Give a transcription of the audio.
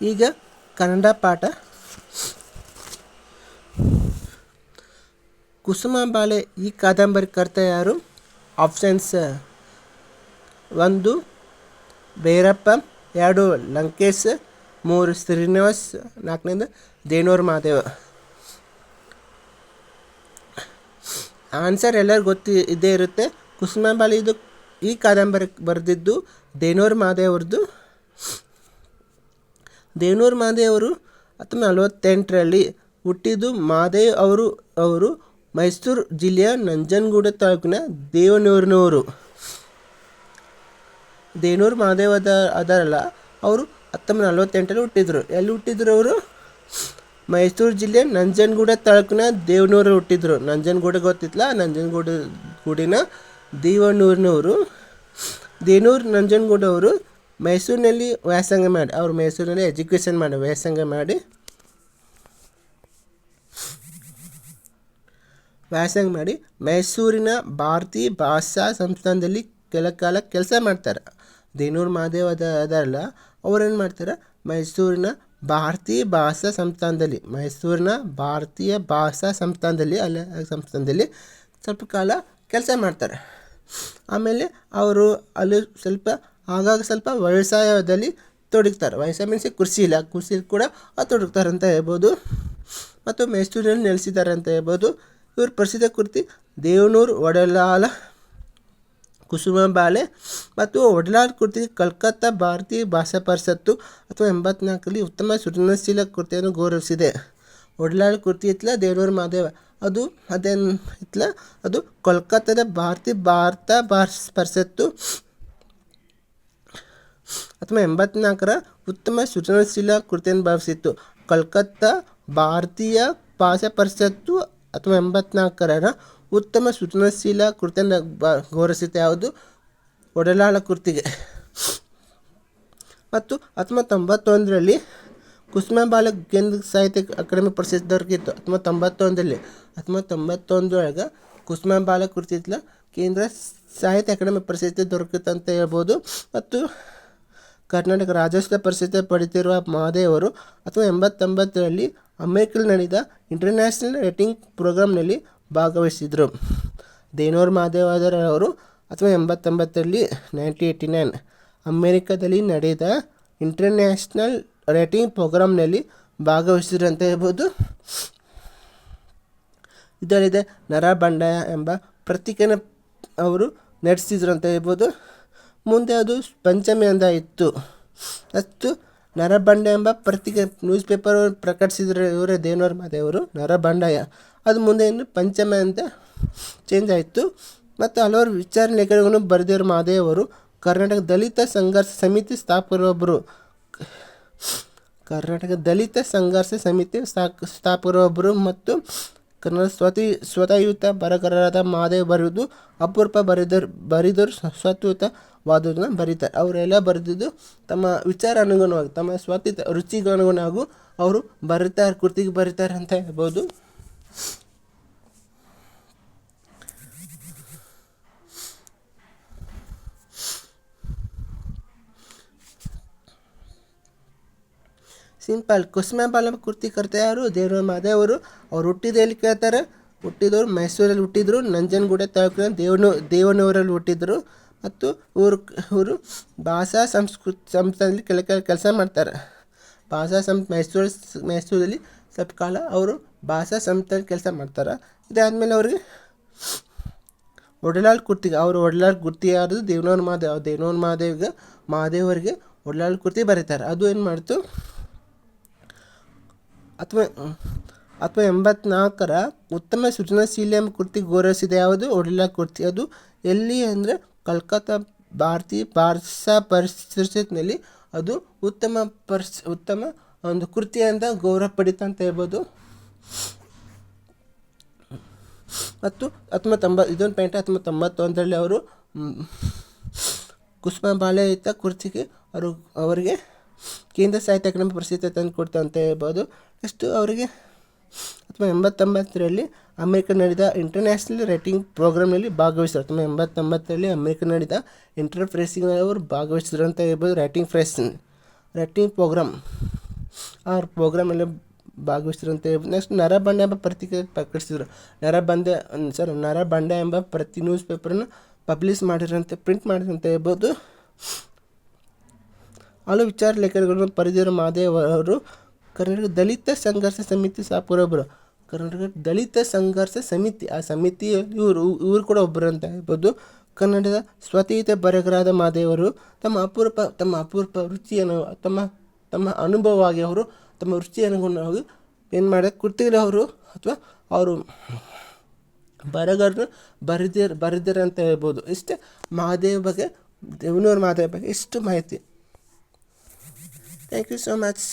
ಈಗ ಕನ್ನಡ ಪಾಠ. ಕುಸುಮ ಈ ಈ ಕಾದಂಬರಿಕರ್ತ ಯಾರು? ಆಪ್ಷನ್ಸ್ ಒಂದು, ಭೈರಪ್ಪ, ಎರಡು, ಲಂಕೇಶ್, ಮೂರು, ಶ್ರೀನಿವಾಸ್, ನಾಲ್ಕನಿಂದ, ದೇನೂರು ಮಹಾದೇವ ಆನ್ಸರ್ ಎಲ್ಲರಿಗೂ ಗೊತ್ತಿ, ಇದ್ದೇ ಇರುತ್ತೆ. ಕುಸುಮ ಬಾಲೆ ಇದು ಈ ಕಾದಂಬರಿ ಬರೆದಿದ್ದು ದೇನೂರು ಮಹಾದೇವ್ರದ್ದು ದೇನೂರು ಅವರು ಹತ್ತೊಂಬತ್ತು ನಲವತ್ತೆಂಟರಲ್ಲಿ ಹುಟ್ಟಿದ್ದು ಮಹಾದೇವ್ ಅವರು ಅವರು ಮೈಸೂರು ಜಿಲ್ಲೆಯ ನಂಜನಗೂಡ ತಾಲೂಕಿನ ದೇವನೂರಿನವರು. ದೇವನೂರು ಮಹಾದೇವ್ ಅದ, ಅದಾರಲ್ಲ, ಅವರು ಹತ್ತೊಂಬತ್ತು ನಲವತ್ತೆಂಟರಲ್ಲಿ ಹುಟ್ಟಿದ್ರು. ಎಲ್ಲಿ ಹುಟ್ಟಿದ್ರು ಅವರು? ಮೈಸೂರು ಜಿಲ್ಲೆ ನಂಜನಗೂಡ ತಾಲೂಕಿನ ದೇವನೂರು ಹುಟ್ಟಿದ್ರು. ನಂಜನಗೂಡ ಗೊತ್ತಿತ್ತಲ್ಲ, ನಂಜನಗೂಡ ಗೂಡಿನ ದೇವನೂರಿನವರು. ದೇನೂರು ನಂಜನಗೂಡವರು ಮೈಸೂರಿನಲ್ಲಿ ವ್ಯಾಸಂಗ ಮಾಡಿ, ಅವರು ಮೈಸೂರಿನಲ್ಲಿ ಎಜುಕೇಷನ್ ಮಾಡಿ, ವ್ಯಾಸಂಗ ಮಾಡಿ. ವ್ಯಾಸಂಗ ಮಾಡಿ ಮೈಸೂರಿನ ಭಾರತೀಯ ಭಾಷಾ ಸಂಸ್ಥಾನದಲ್ಲಿ ಕೆಲ ಕಾಲ ಕೆಲಸ ಮಾಡ್ತಾರೆ. ದೇನೂರು ಮಹಾದೇವ್ ಅದ, ಅದರಲ್ಲ ಅವ್ರೇನು ಮಾಡ್ತಾರೆ? ಮೈಸೂರಿನ ಭಾರತೀಯ ಭಾಷಾ ಸಂಸ್ಥಾನದಲ್ಲಿ, ಮೈಸೂರಿನ ಭಾರತೀಯ ಭಾಷಾ ಸಂಸ್ಥಾನದಲ್ಲಿ, ಅಲ್ಲ ಸಂಸ್ಥಾನದಲ್ಲಿ ಸ್ವಲ್ಪ ಕಾಲ ಕೆಲಸ ಮಾಡ್ತಾರೆ. ಆಮೇಲೆ ಅವರು ಅಲ್ಲಿ ಸ್ವಲ್ಪ ಆಗಾಗ ಸ್ವಲ್ಪ ವ್ಯವಸಾಯದಲ್ಲಿ ತೊಡಗ್ತಾರೆ. ವ್ಯವಸಾಯ ಮೀನ್ಸ್ ಕೃಷಿ ಇಲ್ಲ. ಕೃಷಿ ಕೂಡ ತೊಡಗ್ತಾರೆ ಅಂತ ಹೇಳ್ಬೋದು. ಮತ್ತು ಮೈಸೂರಿನಲ್ಲಿ ನೆಲೆಸಿದ್ದಾರೆ ಅಂತ ಹೇಳ್ಬೋದು. ಇವ್ರ ಪ್ರಸಿದ್ಧ ಕೃತಿ ದೇವನೂರು ಒಡಲಾಲ ಕುಸುಮ ಬಾಳೆ ಮತ್ತು ಒಡಲಾಲ್ ಕೃತಿ ಕಲ್ಕತ್ತಾ ಭಾರತೀಯ ಭಾಷಾ ಪರಿಷತ್ತು ಅಥವಾ ಎಂಬತ್ನಾಲ್ಕರಲ್ಲಿ ಉತ್ತಮ ಸೃಜನಶೀಲ ಕೃತಿಯನ್ನು ಗೌರವಿಸಿದೆ. ಒಡಲಾಲ್ ಕೃತಿ ಇತ್ತಲ ದೇವನೂರು ಮಹಾದೇವ. ಅದು ಅದೇನು ಇತ್ತಲ ಅದು ಕೋಲ್ಕತ್ತಾದ ಭಾರತೀಯ ಭಾರತ ಭಾಷ ಪರಿಷತ್ತು ಅಥವಾ ಎಂಬತ್ನಾಲ್ಕರ ಉತ್ತಮ ಸೃಜನಶೀಲ ಕೃತಿಯನ್ನು ಭಾವಿಸಿತ್ತು. ಕಲ್ಕತ್ತಾ ಭಾರತೀಯ ಭಾಷಾ ಪರಿಷತ್ತು ಅಥವಾ ಎಂಬತ್ನಾಲ್ಕರ ಉತ್ತಮ ಸೃಜನಶೀಲ ಕೃತಿಯನ್ನು ಗೌರವಿಸಿತ್ತು ಯಾವುದು? ಒಡಲಾಳ ಕೃತಿಗೆ. ಮತ್ತು ಹತ್ತೊಂಬತ್ತು ತೊಂಬತ್ತೊಂದರಲ್ಲಿ ಕುಸುಮ ಬಾಲ ಕೇಂದ್ರ ಸಾಹಿತ್ಯ ಅಕಾಡೆಮಿ ಪ್ರಶಸ್ತಿ ದೊರಕಿತ್ತು ಹತ್ತೊಂಬತ್ತು ತೊಂಬತ್ತೊಂದರಲ್ಲಿ ಹತ್ತೊಂಬತ್ತು ತೊಂಬತ್ತೊಂದರೊಳಗೆ ಕುಸುಮ ಬಾಲ ಕೃತಿ ಕೇಂದ್ರ ಸಾಹಿತ್ಯ ಅಕಾಡೆಮಿ ಪ್ರಶಸ್ತಿ ದೊರಕಿತ್ತು ಅಂತ ಹೇಳ್ಬೋದು. ಮತ್ತು ಕರ್ನಾಟಕ ರಾಜ್ಯೋತ್ಸವ ಪ್ರಶಸ್ತಿ ಪಡೆದಿರುವ ಮಹಾದೇವರು ಅಥವಾ ಎಂಬತ್ತೊಂಬತ್ತರಲ್ಲಿ ಅಮೆರಿಕಲ್ಲಿ ನಡೆದ ಇಂಟರ್ನ್ಯಾಷನಲ್ ರೇಟಿಂಗ್ ಪ್ರೋಗ್ರಾಮ್ನಲ್ಲಿ ಭಾಗವಹಿಸಿದರು. ದೇನೂರು ಅವರು ಅಥವಾ ಎಂಬತ್ತೊಂಬತ್ತರಲ್ಲಿ ನೈನ್ಟಿ ಏಯ್ಟಿ ನೈನ್ ಅಮೇರಿಕಾದಲ್ಲಿ ನಡೆದ ಇಂಟರ್ನ್ಯಾಷನಲ್ ರೇಟಿಂಗ್ ಪ್ರೋಗ್ರಾಮ್ನಲ್ಲಿ ಭಾಗವಹಿಸಿದ್ರು ಅಂತ ಹೇಳ್ಬೋದು. ಇದರಲ್ಲಿದೆ ನರಬಂಡಾಯ ಎಂಬ ಪ್ರತೀಕನ ಅವರು ನಡೆಸಿದ್ರು ಅಂತ ಹೇಳ್ಬೋದು. ಮುಂದೆ ಅದು ಪಂಚಮಿ ಅಂತ ಇತ್ತು. ಅಷ್ಟು ನರಬಂಡ ಎಂಬ ಪತ್ರಿಕೆ ನ್ಯೂಸ್ ಪೇಪರ್ ಪ್ರಕಟಿಸಿದ್ರು ಇವರೇ ದೇವನೂರ್ ಮಾದೇವರು ನರಬಂಡಾಯ ಅದು ಮುಂದೆ ಇನ್ನು ಪಂಚಮಿ ಅಂತ ಚೇಂಜ್ ಆಯಿತು. ಮತ್ತು ಹಲವಾರು ವಿಚಾರ ಲೇಖನಗಳನ್ನು ಬರೆದಿರೋ ಮಾದೇವರು, ಕರ್ನಾಟಕ ದಲಿತ ಸಂಘರ್ಷ ಸಮಿತಿ ಸ್ಥಾಪಕರೊಬ್ಬರು ಕರ್ನಾಟಕ ದಲಿತ ಸಂಘರ್ಷ ಸಮಿತಿ ಸ್ಥಾಪಕರು ಸ್ಥಾಪಕರೊಬ್ಬರು ಮತ್ತು ಕನ್ನಡ ಸ್ವತಿ, ಸ್ವತಯುತ ಬರಹಗಾರರಾದ ಮಹಾದೇವ್ ಬರೆದು, ಅಪರೂಪ ಬರೆದರು ಬರೆದರು ಸ್ವತಃಯುತವಾದದನ್ನು ಬರೀತಾರೆ. ಅವರೆಲ್ಲ ಬರೆದಿದ್ದು ತಮ್ಮ ವಿಚಾರ ಅನುಗುಣವಾಗಿ ತಮ್ಮ ಸ್ವತಿ ರುಚಿಗೆ ಅನುಗುಣವಾಗಿ ಅವರು ಬರೀತಾರೆ, ಕೃತಿಗೆ ಬರೀತಾರೆ ಅಂತ ಹೇಳ್ಬೋದು. ಸಿಂಪಲ್ ಕುಸುಮೆ ಬಾಲ ಕೃತಿ ಕರ್ತಾ ಯಾರು ದೇವರ ಮಾದೇವರು. ಅವ್ರು ಹುಟ್ಟಿದ ಎಲ್ಲಿ ಕೇಳ್ತಾರೆ? ಹುಟ್ಟಿದವರು ಮೈಸೂರಲ್ಲಿ ಹುಟ್ಟಿದ್ರು, ನಂಜನಗೂಡ ತಾಲೂಕಿನ ದೇವನ, ದೇವನೂರಲ್ಲಿ ಹುಟ್ಟಿದ್ರು. ಮತ್ತು ಇವರು ಇವರು ಭಾಷಾ ಸಂಸ್ಕೃತಿ, ಸಂಸ್ಥೆಯಲ್ಲಿ ಕೆಲ ಕೆಲಸ ಮಾಡ್ತಾರೆ. ಭಾಷಾ ಸಂ, ಮೈಸೂರು, ಮೈಸೂರಲ್ಲಿ ಸ್ವಲ್ಪ ಕಾಲ ಅವರು ಭಾಷಾ ಸಂಸ್ಥೆಯಲ್ಲಿ ಕೆಲಸ ಮಾಡ್ತಾರೆ. ಇದಾದಮೇಲೆ ಅವ್ರಿಗೆ ಒಡಲಾಳ್ ಕುರ್ತಿಗೆ, ಅವರು ಒಡಲಾಳ್ ಕುರ್ತಿ ಯಾರು ದೇವನವ್ರ ಮಹಾದೇವ್ ದೇವನವ್ರ ಮಹಾದೇವ್ಗೆ ಮಹಾದೇವರಿಗೆ ಒಡಲಾಳ್ ಕುರ್ತಿ ಬರೀತಾರೆ. ಅದು ಏನು ಮಾಡ್ತು? ಅಥವಾ ಅಥವಾ ಎಂಬತ್ನಾಲ್ಕರ ಉತ್ತಮ ಸೃಜನಶೀಲ ಎಂಬ ಕೃತಿ ಗೌರವಿಸಿದೆ ಯಾವುದು? ಒಡಿಲಾ ಕೃತಿ ಅದು ಎಲ್ಲಿ ಅಂದರೆ ಕಲ್ಕತ್ತಾ ಭಾರತೀಯ ಪಾರ್ಸ ಪರಿಸ್ಥಿತಿನಲ್ಲಿ ಅದು ಉತ್ತಮ ಪರ್ಸ್, ಉತ್ತಮ ಒಂದು ಕೃತಿ ಅಂತ ಗೌರವ ಪಡಿತ ಅಂತ ಹೇಳ್ಬೋದು. ಮತ್ತು ಹತ್ತೊಂಬತ್ತು ತೊಂಬತ್ತು ಇದೊಂದು ಪಾಯಿಂಟ್ ಹತ್ತೊಂಬತ್ತು ತೊಂಬತ್ತೊಂದರಲ್ಲಿ ಅವರು ಕುಸುಮ ಬಾಳೆಯುತ ಕೃತಿಗೆ ಅವರು, ಅವರಿಗೆ ಕೇಂದ್ರ ಸಾಹಿತ್ಯ ಅಕಾಡೆಮಿ ಪ್ರಸಿದ್ಧ ತಂದು ಕೊಡ್ತಾ ಅಂತ ಹೇಳ್ಬೋದು. ನೆಕ್ಸ್ಟು ಅವರಿಗೆ ಅಥವಾ ಎಂಬತ್ತೊಂಬತ್ತರಲ್ಲಿ ಅಮೆರಿಕ ನಡೆದ ಇಂಟರ್ನ್ಯಾಷನಲ್ ರೈಟಿಂಗ್ ಪ್ರೋಗ್ರಾಮ್ನಲ್ಲಿ ಭಾಗವಹಿಸಿದ್ರು. ಅಥವಾ ಎಂಬತ್ತೊಂಬತ್ತರಲ್ಲಿ ಅಮೆರಿಕ ನಡೆದ ಇಂಟರ್ ಫ್ರೇಸಿಂಗ್ ಅವರು ಭಾಗವಹಿಸಿದ್ರು ಅಂತ ಹೇಳ್ಬೋದು ರೈಟಿಂಗ್ ಫ್ರೆಸ್ ರೈಟಿಂಗ್ ಪ್ರೋಗ್ರಾಮ್ ಅವ್ರ ಪ್ರೋಗ್ರಾಮಲ್ಲಿ ಭಾಗವಹಿಸಿದ್ರು ಅಂತ ಹೇಳ್ಬೋದು. ನೆಕ್ಸ್ಟ್ ನರಬಂಡೆ ಎಂಬ ಪ್ರತಿಕ್ರಿಯೆ ಪ್ರಕಟಿಸಿದರು. ನರಬಂದೆ ಸರ್ ನರಬಂಡೆ ಎಂಬ ಪ್ರತಿ ನ್ಯೂಸ್ ಪೇಪರನ್ನು ಪಬ್ಲಿಷ್ ಮಾಡಿರಂತೆ ಪ್ರಿಂಟ್ ಮಾಡಿರಂತ ಹೇಳ್ಬೋದು. ಹಲವು ವಿಚಾರ ಲೇಖನಗಳನ್ನು ಪರಿದಿರೋ ಮಾದೇವ್ ಅವರು ಕರ್ನಾಟಕ ದಲಿತ ಸಂಘರ್ಷ ಸಮಿತಿ ಸಾಪುರ ಒಬ್ಬರು ಕರ್ನಾಟಕ ದಲಿತ ಸಂಘರ್ಷ ಸಮಿತಿ, ಆ ಸಮಿತಿ ಇವರು ಇವರು ಕೂಡ ಒಬ್ಬರು ಅಂತ ಹೇಳ್ಬೋದು. ಕನ್ನಡದ ಸ್ವತೀತ ಬರಗರಾದ ಮಾದೇವರು ತಮ್ಮ ಅಪೂರ್ವ ತಮ್ಮ ಅಪೂರ್ವ ರುಚಿಯನ್ನು ತಮ್ಮ ತಮ್ಮ ಅನುಭವವಾಗಿ ಅವರು ತಮ್ಮ ರುಚಿ ಅನುಗುಣವಾಗಿ ಏನು ಮಾಡಿದ ಕೃತಿಗಳು ಅವರು ಅಥವಾ ಅವರು ಬರಗರನ್ನು ಬರೆದಿರ್, ಬರೆದಿರ ಅಂತ ಹೇಳ್ಬೋದು. ಇಷ್ಟೇ ಮಹಾದೇವ ಬಗ್ಗೆ, ದೇವನೂರು ಮಹಾದೇವ ಬಗ್ಗೆ ಇಷ್ಟು ಮಾಹಿತಿ. Thank you so much